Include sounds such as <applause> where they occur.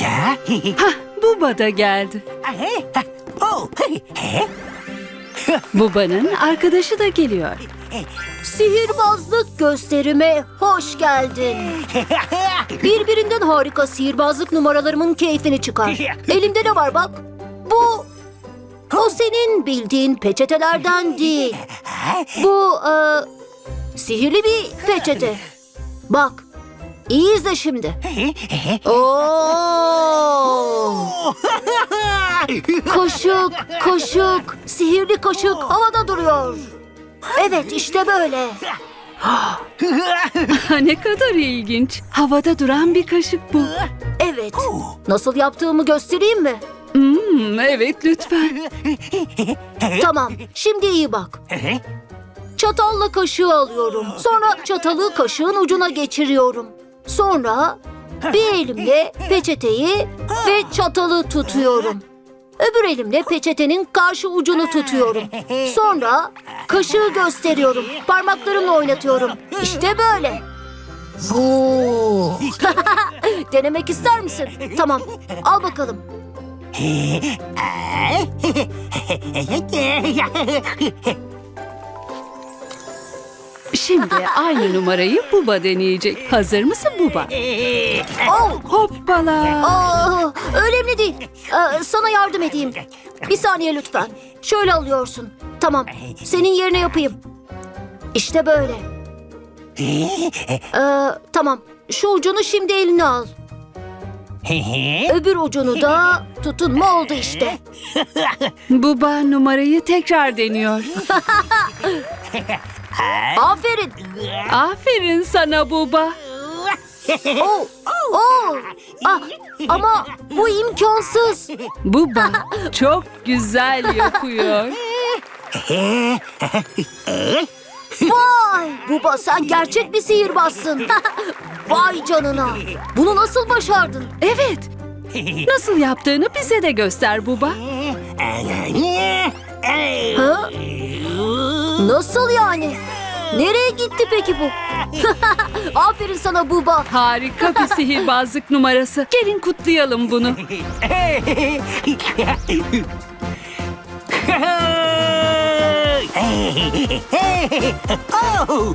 Ya. Hah, Buba da geldi. Oh. Buba'nın arkadaşı da geliyor. Sihirbazlık gösterime hoş geldin. <laughs> Birbirinden harika sihirbazlık numaralarımın keyfini çıkar. <laughs> Elimde ne var bak? Bu... O senin bildiğin peçetelerden değil. Bu e, sihirli bir peçete. Bak, iyi izle şimdi. Oo! <laughs> Kaşık, kaşık, sihirli kaşık havada duruyor. Evet, işte böyle. <gasps> ne kadar ilginç. Havada duran bir kaşık bu. Evet. Nasıl yaptığımı göstereyim mi? Hmm, evet lütfen. <laughs> Tamam, şimdi iyi bak. Çatalla kaşığı alıyorum. Sonra çatalı kaşığın ucuna geçiriyorum. Sonra bir elimle peçeteyi ve çatalı tutuyorum. Öbür elimle peçetenin karşı ucunu tutuyorum. Sonra kaşığı gösteriyorum. Parmaklarımla oynatıyorum. İşte böyle. Oo. <laughs> Denemek ister misin? Tamam. Al bakalım. <laughs> Şimdi aynı numarayı Buba deneyecek. Hazır mısın Buba? Oh. Hoppala. Aa, önemli değil. Ee, sana yardım edeyim. Bir saniye lütfen. Şöyle alıyorsun. Tamam. Senin yerine yapayım. İşte böyle. Ee, tamam. Şu ucunu şimdi eline al. Öbür ucunu da tutunma oldu işte. Buba numarayı tekrar deniyor. <laughs> Aferin. Aferin sana Buba. Oh, oh. Ah, ama bu imkansız. Buba çok güzel yapıyor. Vay! Buba sen gerçek bir sihirbazsın. <laughs> Vay canına. Bunu nasıl başardın? Evet. Nasıl yaptığını bize de göster Buba. Ha? Nasıl yani? Nereye gitti peki bu? <laughs> Aferin sana Buba. Harika bir <laughs> sihirbazlık numarası. Gelin kutlayalım bunu. <laughs> Oh.